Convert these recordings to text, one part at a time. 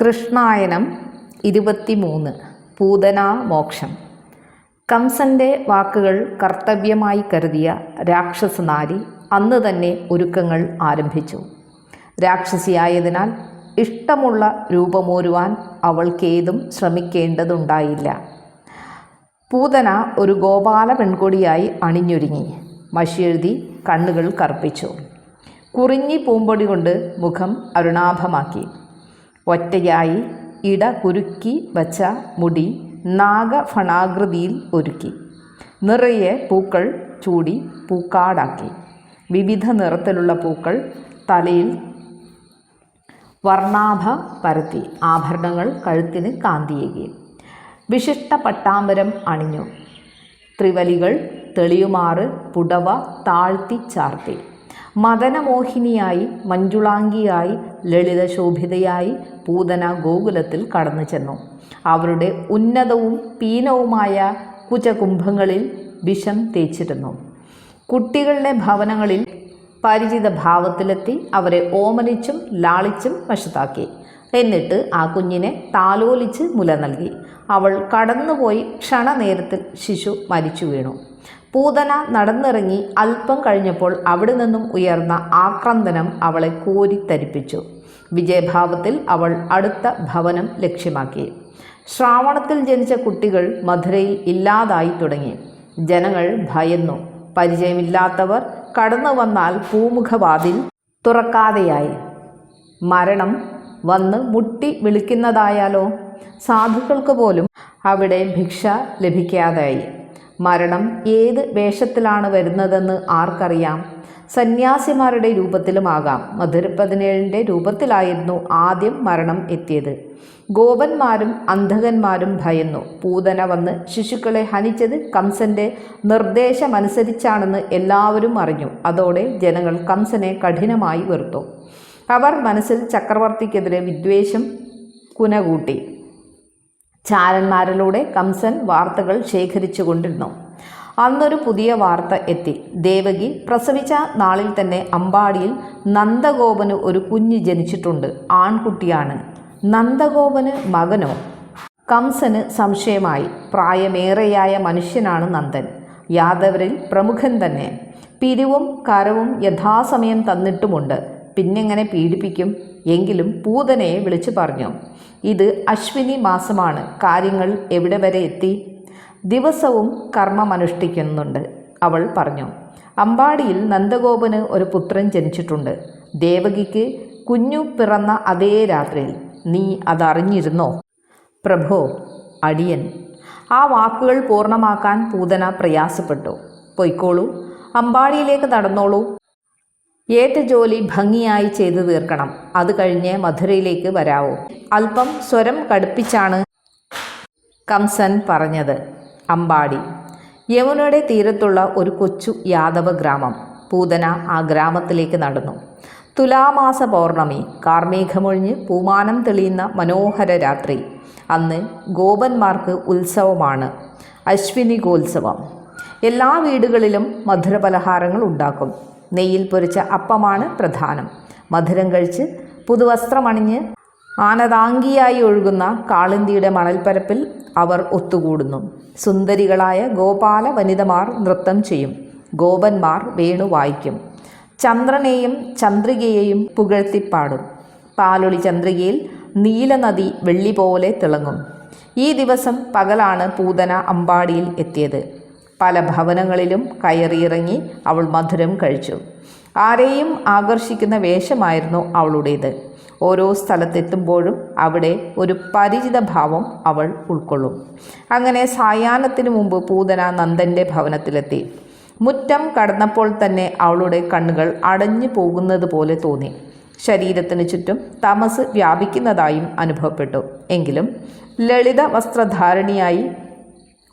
കൃഷ്ണായനം ഇരുപത്തിമൂന്ന് പൂതനാ മോക്ഷം. കംസന്റെ വാക്കുകൾ കർത്തവ്യമായി കരുതിയ രാക്ഷസനാരി അന്ന് തന്നെ ഒരുക്കങ്ങൾ ആരംഭിച്ചു. രാക്ഷസിയായതിനാൽ ഇഷ്ടമുള്ള രൂപമോരുവാൻ അവൾക്കേതും ശ്രമിക്കേണ്ടതുണ്ടായില്ല. പൂതന ഒരു ഗോപാല പെൺകൊടിയായി അണിഞ്ഞൊരുങ്ങി. മഷിയെഴുതി കണ്ണുകൾ കറുപ്പിച്ചു. കുറിഞ്ഞി പൂമ്പൊടി കൊണ്ട് മുഖം അരുണാഭമാക്കി. ഒറ്റയായി ഇട കുരുക്കി വച്ച മുടി നാഗഫണാകൃതിയിൽ ഒരുക്കി. നിറയെ പൂക്കൾ ചൂടി പൂക്കാടാക്കി. വിവിധ നിറത്തിലുള്ള പൂക്കൾ തലയിൽ വർണാഭ പരത്തി ആഭരണങ്ങൾ കഴുത്തിന് കാന്തിയേകി. വിശിഷ്ട പട്ടാമ്പരം അണിഞ്ഞു. ത്രിവലികൾ തെളിയുമാറ് പുടവ താഴ്ത്തി ചാർത്തി. മദനമോഹിനിയായി മഞ്ജുളാംഗിയായി ലളിതശോഭിതയായി പൂതന ഗോകുലത്തിൽ കടന്നു ചെന്നു. അവരുടെ ഉന്നതവും പീനവുമായ കുചകുംഭങ്ങളിൽ വിഷം തേച്ചിരുന്നു. കുട്ടികളുടെ ഭവനങ്ങളിൽ പരിചിത ഭാവത്തിലെത്തി അവരെ ഓമനിച്ചും ലാളിച്ചും വശത്താക്കി. എന്നിട്ട് ആ കുഞ്ഞിനെ താലോലിച്ച് മുല നൽകി. അവൾ കടന്നുപോയി ക്ഷണനേരത്തിൽ ശിശു മരിച്ചു വീണു. പൂതന നടന്നിറങ്ങി അല്പം കഴിഞ്ഞപ്പോൾ അവിടെ നിന്നും ഉയർന്ന ആക്രന്ദനം അവളെ കോരിത്തരിപ്പിച്ചു. വിജയഭാവത്തിൽ അവൾ അടുത്ത ഭവനം ലക്ഷ്യമാക്കി. ശ്രാവണത്തിൽ ജനിച്ച കുട്ടികൾ മധുരയിൽ ഇല്ലാതായി തുടങ്ങി. ജനങ്ങൾ ഭയന്നു. പരിചയമില്ലാത്തവർ കടന്നു വന്നാൽ പൂമുഖവാതിൽ തുറക്കാതെയായി. മരണം വന്ന് മുട്ടി വിളിക്കുന്നതായാലോ? സാധുക്കൾക്ക് പോലും അവിടെ ഭിക്ഷ ലഭിക്കാതായി മരണം ഏത് വേഷത്തിലാണ് വരുന്നതെന്ന് ആർക്കറിയാം? സന്യാസിമാരുടെ രൂപത്തിലുമാകാം. മധുര പതിനേഴിന്റെ രൂപത്തിലായിരുന്നു ആദ്യം മരണം എത്തിയത്. ഗോപന്മാരും അന്ധകന്മാരും ഭയന്നു. പൂതന വന്ന് ശിശുക്കളെ ഹനിച്ചത് കംസന്റെ നിർദ്ദേശമനുസരിച്ചാണെന്ന് എല്ലാവരും അറിഞ്ഞു. അതോടെ ജനങ്ങൾ കംസനെ കഠിനമായി വെറുത്തു. അവർ മനസ്സിൽ ചക്രവർത്തിക്കെതിരെ വിദ്വേഷം കുനകൂട്ടി. ചാരന്മാരിലൂടെ കംസൻ വാർത്തകൾ ശേഖരിച്ചു കൊണ്ടിരുന്നു അന്നൊരു പുതിയ വാർത്ത എത്തി. ദേവകി പ്രസവിച്ച നാളിൽ തന്നെ അമ്പാടിയിൽ നന്ദഗോപന് ഒരു കുഞ്ഞ് ജനിച്ചിട്ടുണ്ട്. ആൺകുട്ടിയാണ്. നന്ദഗോപന് മകനോ? കംസന് സംശയമായി. പ്രായമേറെയായ മനുഷ്യനാണ് നന്ദൻ. യാദവരിൽ പ്രമുഖൻ തന്നെ. പിരിവും കരവും യഥാസമയം തന്നിട്ടുമുണ്ട്. പിന്നെങ്ങനെ പീഡിപ്പിക്കും എങ്കിലും പൂതനയെ വിളിച്ചു പറഞ്ഞു ഇത് അശ്വിനി മാസമാണ്. കാര്യങ്ങൾ എവിടെ വരെ എത്തി? ദിവസവും കർമ്മമനുഷ്ഠിക്കുന്നുണ്ട് അവൾ പറഞ്ഞു. അമ്പാടിയിൽ നന്ദഗോപന് ഒരു പുത്രൻ ജനിച്ചിട്ടുണ്ട്. ദേവകിക്ക് കുഞ്ഞു പിറന്ന അതേ രാത്രിയിൽ. നീ അതറിഞ്ഞിരുന്നോ? പ്രഭോ അടിയൻ. ആ വാക്കുകൾ പൂർണമാക്കാൻ പൂതന പ്രയാസപ്പെട്ടു. പൊയ്ക്കോളൂ. അമ്പാടിയിലേക്ക് നടന്നോളൂ. ഏറ്റ ജോലി ഭംഗിയായി ചെയ്തു തീർക്കണം. അത് കഴിഞ്ഞ് മധുരയിലേക്ക് വരാവൂ. അല്പം സ്വരം കടുപ്പിച്ചാണ് കംസൻ പറഞ്ഞത്. അമ്പാടി. യമുനയുടെ തീരത്തുള്ള ഒരു കൊച്ചു യാദവ ഗ്രാമം. പൂതന ആ ഗ്രാമത്തിലേക്ക് നടന്നു. തുലാമാസ പൗർണമി. കാർമേഘമൊഴിഞ്ഞ് പൂമാനം തെളിയുന്ന മനോഹര രാത്രി. അന്ന് ഗോപന്മാർക്ക് ഉത്സവമാണ്. അശ്വിനി അശ്വിനികോത്സവം. എല്ലാ വീടുകളിലും മധുരപലഹാരങ്ങൾ ഉണ്ടാക്കും. നെയ്യിൽ പൊരിച്ച അപ്പമാണ് പ്രധാനം. മധുരം കഴിച്ച് പുതുവസ്ത്രമണിഞ്ഞ് ആനതാംഗിയായി ഒഴുകുന്ന കാളിന്തിയുടെ മണൽപ്പരപ്പിൽ അവർ ഒത്തുകൂടുന്നു. സുന്ദരികളായ ഗോപാല വനിതമാർ നൃത്തം ചെയ്യും. ഗോപന്മാർ വേണു വായിക്കും. ചന്ദ്രനെയും ചന്ദ്രികയെയും പുകഴ്ത്തിപ്പാടും പാലൊളി ചന്ദ്രികയിൽ നീലനദി വെള്ളി പോലെ തിളങ്ങും. ഈ ദിവസം പകലാണ് പൂതന അമ്പാടിയിൽ എത്തിയത്. പല ഭവനങ്ങളിലും കയറിയിറങ്ങി അവൾ മധുരം കഴിച്ചു. ആരെയും ആകർഷിക്കുന്ന വേഷമായിരുന്നു അവളുടേത്. ഓരോ സ്ഥലത്തെത്തുമ്പോഴും അവിടെ ഒരു പരിചിത ഭാവം അവൾ ഉൾക്കൊള്ളും. അങ്ങനെ സായാഹ്നത്തിനു മുമ്പ് പൂതന നന്ദന്റെ ഭവനത്തിലെത്തി. മുറ്റം കടന്നപ്പോൾ തന്നെ അവളുടെ കണ്ണുകൾ അടഞ്ഞു പോകുന്നത് പോലെ തോന്നി. ശരീരത്തിന് ചുറ്റും തമസ് വ്യാപിക്കുന്നതായും അനുഭവപ്പെട്ടു. എങ്കിലും ലളിത വസ്ത്രധാരണിയായി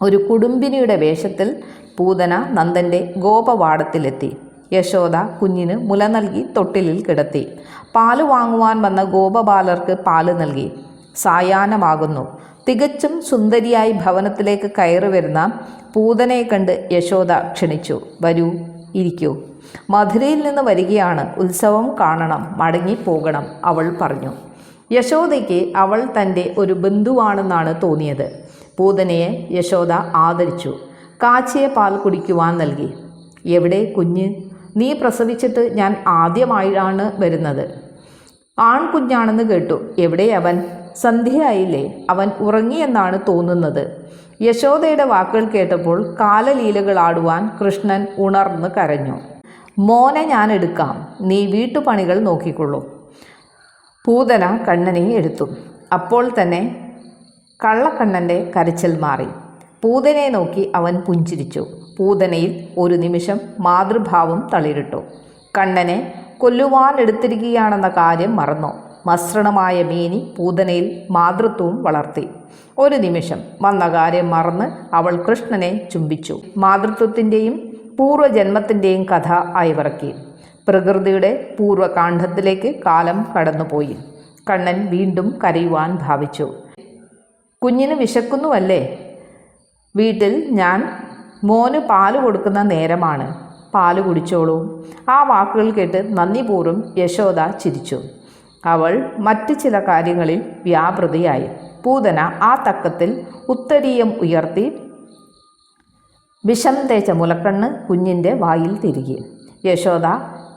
ഒരു കുടുംബിനിയുടെ വേഷത്തിൽ പൂതന നന്ദന്റെ ഗോപവാടത്തിലെത്തി. യശോദ കുഞ്ഞിന് മുല നൽകി തൊട്ടിലിൽ കിടത്തി. പാൽ വാങ്ങുവാൻ വന്ന ഗോപബാലർക്ക് പാൽ നൽകി. സായാഹ്നമാകുന്നു. തികച്ചും സുന്ദരിയായി ഭവനത്തിലേക്ക് കയറി വരുന്ന പൂതനയെ കണ്ട് യശോദ ക്ഷണിച്ചു. വരൂ ഇരിക്കൂ. മധുരയിൽ നിന്ന് വരികയാണ്. ഉത്സവം കാണണം. മടങ്ങി പോകണം അവൾ പറഞ്ഞു. യശോദയ്ക്ക് അവൾ തന്റെ ഒരു ബന്ധുവാണെന്നാണ് തോന്നിയത്. പൂതനയെ യശോദ ആദരിച്ചു. കാച്ചിയെ പാൽ കുടിക്കുവാൻ നൽകി. എവിടെ കുഞ്ഞ്? നീ പ്രസവിച്ചിട്ട് ഞാൻ ആദ്യമായാണ് വരുന്നത്. ആൺകുഞ്ഞാണെന്ന് കേട്ടു. എവിടെ അവൻ? സന്ധ്യയായില്ലേ. അവൻ ഉറങ്ങിയെന്നാണ് തോന്നുന്നത് യശോദയുടെ വാക്കുകൾ കേട്ടപ്പോൾ കാലലീലകളാടുവാൻ കൃഷ്ണൻ ഉണർന്ന് കരഞ്ഞു. മോനെ ഞാൻ എടുക്കാം. നീ വീട്ടുപണികൾ നോക്കിക്കൊള്ളൂ പൂതന കണ്ണനെ എടുത്തു. അപ്പോൾ തന്നെ കള്ളക്കണ്ണന്റെ കരച്ചിൽ മാറി. പൂതനെ നോക്കി അവൻ പുഞ്ചിരിച്ചു. പൂതനയിൽ ഒരു നിമിഷം മാതൃഭാവം തളിരിട്ടു. കണ്ണനെ കൊല്ലുവാൻ എടുത്തിരിക്കുകയാണെന്ന കാര്യം മറന്നു? മസൃണമായ മീനി പൂതനയിൽ മാതൃത്വവും വളർത്തി. ഒരു നിമിഷം വന്ന കാര്യം മറന്ന് അവൾ കൃഷ്ണനെ ചുംബിച്ചു. മാതൃത്വത്തിന്റെയും പൂർവജന്മത്തിന്റെയും കഥ അയവിറക്കി പ്രകൃതിയുടെ പൂർവകാന്ഡത്തിലേക്ക് കാലം കടന്നുപോയി. കണ്ണൻ വീണ്ടും കരയുവാൻ ഭാവിച്ചു. കുഞ്ഞിന് വിശക്കുന്നുവല്ലേ? വീട്ടിൽ ഞാൻ മോന് പാൽ കൊടുക്കുന്ന നേരമാണ്. പാൽ കുടിച്ചോളൂ. ആ വാക്കുകൾ കേട്ട് നന്ദിപൂർവം യശോദ ചിരിച്ചു. അവൾ മറ്റ് ചില കാര്യങ്ങളിൽ വ്യാപൃതിയായി. പൂതന ആ തക്കത്തിൽ ഉത്തരീയം ഉയർത്തി വിഷം തേച്ച മുലക്കണ്ണ് കുഞ്ഞിന്റെ വായിൽ തിരികെ. യശോദ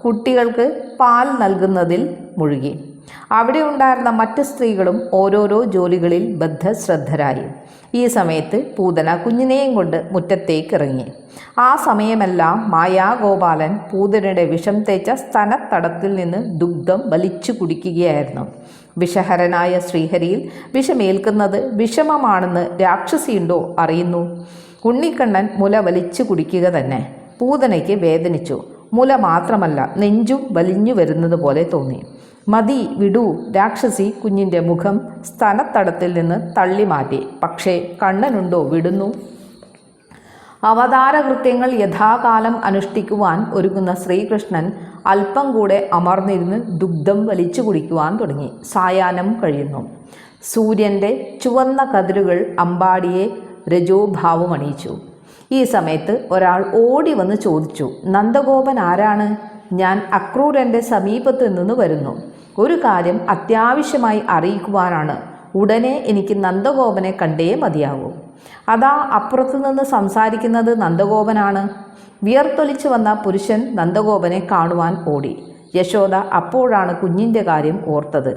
കുട്ടികൾക്ക് പാൽ നൽകുന്നതിൽ മുഴുകി. അവിടെ ഉണ്ടായിരുന്ന മറ്റ് സ്ത്രീകളും ഓരോരോ ജോലികളിൽ ബദ്ധശ്രദ്ധരായി. ഈ സമയത്ത് പൂതന കുഞ്ഞിനെയും കൊണ്ട് മുറ്റത്തേക്ക് ഇറങ്ങി ആ സമയമെല്ലാം മായാഗോപാലൻ പൂതനയുടെ വിഷം തേച്ച സ്ഥലത്തടത്തിൽ നിന്ന് ദുഗ്ധം വലിച്ചു കുടിക്കുകയായിരുന്നു. വിഷഹരനായ ശ്രീഹരിയിൽ വിഷമേൽക്കുന്നത് വിഷമമാണെന്ന് രാക്ഷസിയുണ്ടോ അറിയുന്നു. ഉണ്ണിക്കണ്ണൻ മുല വലിച്ചു കുടിക്കുക തന്നെ. പൂതനയ്ക്ക് വേദനിച്ചു. മുല മാത്രമല്ല നെഞ്ചും വലിഞ്ഞു വരുന്നത് പോലെ തോന്നി. മതി വിടു രാക്ഷസി കുഞ്ഞിന്റെ മുഖം സ്ഥലത്തടത്തിൽ നിന്ന് തള്ളി മാറ്റി പക്ഷേ കണ്ണനുണ്ടോ വിടുന്നു? അവതാരകൃത്യങ്ങൾ യഥാകാലം അനുഷ്ഠിക്കുവാൻ ഒരുങ്ങുന്ന ശ്രീകൃഷ്ണൻ അല്പം കൂടെ അമർന്നിരുന്ന് ദുഗ്ധം വലിച്ചു കുടിക്കുവാൻ തുടങ്ങി. സായാഹ്നം കഴിയുന്നു. സൂര്യന്റെ ചുവന്ന കതിരുകൾ അമ്പാടിയെ രജോഭാവമണിയിച്ചു ഈ സമയത്ത് ഒരാൾ ഓടി വന്ന് ചോദിച്ചു നന്ദഗോപൻ ആരാണ്? ഞാൻ അക്രൂരന്റെ സമീപത്ത് നിന്ന് വരുന്നു. ഒരു കാര്യം അത്യാവശ്യമായി അറിയിക്കുവാനാണ്. ഉടനെ എനിക്ക് നന്ദഗോപനെ കണ്ടേ മതിയാകൂ അതാ അപ്പുറത്തു നിന്ന് സംസാരിക്കുന്നത് നന്ദഗോപനാണ്. വിയർത്തൊലിച്ചു വന്ന പുരുഷൻ നന്ദഗോപനെ കാണുവാൻ ഓടി. യശോദ അപ്പോഴാണ് കുഞ്ഞിന്റെ കാര്യം ഓർത്തത്.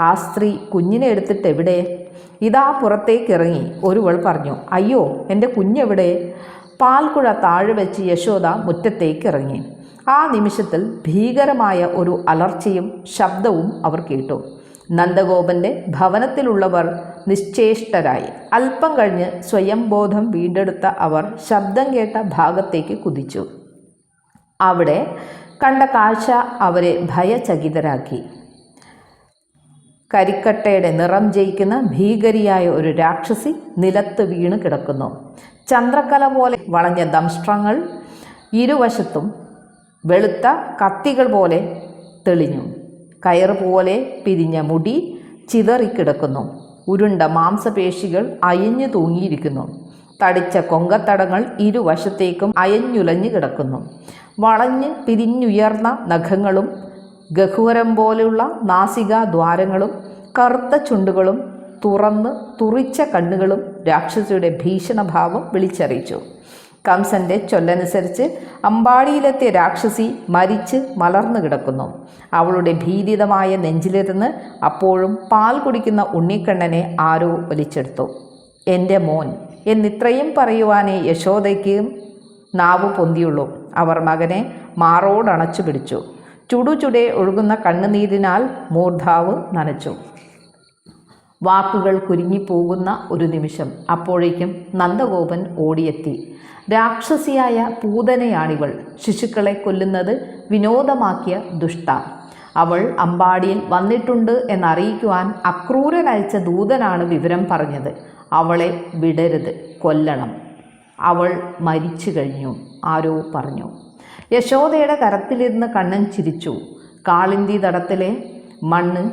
ആ സ്ത്രീ കുഞ്ഞിനെ എടുത്തിട്ട് എവിടെ? ഇതാ പുറത്തേക്ക് ഇറങ്ങി ഒരുവൾ പറഞ്ഞു. അയ്യോ എന്റെ കുഞ്ഞെവിടെ? പാൽക്കുഴ താഴെ വെച്ച് യശോദ മുറ്റത്തേക്ക് ഇറങ്ങി ആ നിമിഷത്തിൽ ഭീകരമായ ഒരു അലർച്ചയും ശബ്ദവും അവർ കേട്ടു. നന്ദഗോപന്റെ ഭവനത്തിലുള്ളവർ നിശ്ചേഷ്ടരായി. അല്പം കഴിഞ്ഞ് സ്വയംബോധം വീണ്ടെടുത്ത അവർ ശബ്ദം കേട്ട ഭാഗത്തേക്ക് കുതിച്ചു. അവിടെ കണ്ട കാഴ്ച അവരെ ഭയചകിതരാക്കി. കരിക്കട്ടയുടെ നിറം ജയിക്കുന്ന ഭീകരിയായ ഒരു രാക്ഷസി നിലത്ത് വീണ് കിടക്കുന്നു. ചന്ദ്രക്കല പോലെ വളഞ്ഞ ദംഷ്ട്രങ്ങൾ ഇരുവശത്തും വെളുത്ത കത്തികൾ പോലെ തെളിഞ്ഞു. കയർ പോലെ പിരിഞ്ഞ മുടി ചിതറിക്കിടക്കുന്നു. ഉരുണ്ട മാംസപേശികൾ അയഞ്ഞു തൂങ്ങിയിരിക്കുന്നു. തടിച്ച കൊങ്കത്തടങ്ങൾ ഇരുവശത്തേക്കും അയഞ്ഞുലഞ്ഞു കിടക്കുന്നു. വളഞ്ഞ് പിരിഞ്ഞുയർന്ന നഖങ്ങളും ഗഹുവരം പോലെയുള്ള നാസികാ ദ്വാരങ്ങളും കറുത്ത ചുണ്ടുകളും തുറന്ന് തുറിച്ച കണ്ണുകളും രാക്ഷസിയുടെ ഭീഷണഭാവം വിളിച്ചറിയിച്ചു. കംസന്റെ ചൊല്ലനുസരിച്ച് അമ്പാടിയിലെത്തിയ രാക്ഷസി മരിച്ച് മലർന്നു കിടക്കുന്നു. അവളുടെ ഭീതിതമായ നെഞ്ചിലിരുന്ന് അപ്പോഴും പാൽ കുടിക്കുന്ന ഉണ്ണിക്കണ്ണനെ ആരോ വലിച്ചെടുത്തു. എന്റെ മോൻ എന്നിത്രയും പറയുവാനേ യശോദയ്ക്ക് നാവ് പൊന്തിയുള്ളൂ. അവർ മകനെ മാറോടണച്ചു പിടിച്ചു. ചുടുചുടെ ഒഴുകുന്ന കണ്ണുനീരിനാൽ മൂർധാവ് നനച്ചു. വാക്കുകൾ കുരുങ്ങിപ്പോകുന്ന ഒരു നിമിഷം അപ്പോഴേക്കും നന്ദഗോപൻ ഓടിയെത്തി. രാക്ഷസിയായ പൂതനയാണിവൾ. ശിശുക്കളെ കൊല്ലുന്നത് വിനോദമാക്കിയ ദുഷ്ട. അവൾ അമ്പാടിയിൽ വന്നിട്ടുണ്ട് എന്നറിയിക്കുവാൻ അക്രൂരനയച്ച ദൂതനാണ് വിവരം പറഞ്ഞത്. അവളെ വിടരുത് കൊല്ലണം. അവൾ മരിച്ചു കഴിഞ്ഞു ആരോ പറഞ്ഞു. യശോദയുടെ കരത്തിലിരുന്ന് കണ്ണൻ ചിരിച്ചു. കാളിന്തി തടത്തിലെ മണ്ണ്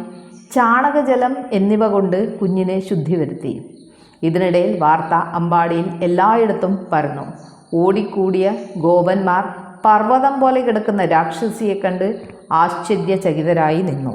ചാണകജലം എന്നിവ കൊണ്ട് കുഞ്ഞിനെ ശുദ്ധി വരുത്തി. ഇതിനിടയിൽ വാർത്ത അമ്പാടിയിൽ എല്ലായിടത്തും പരന്നു. ഓടിക്കൂടിയ ഗോപന്മാർ പർവതം പോലെ കിടക്കുന്ന രാക്ഷസിയെ കണ്ട് ആശ്ചര്യചകിതരായി നിന്നു.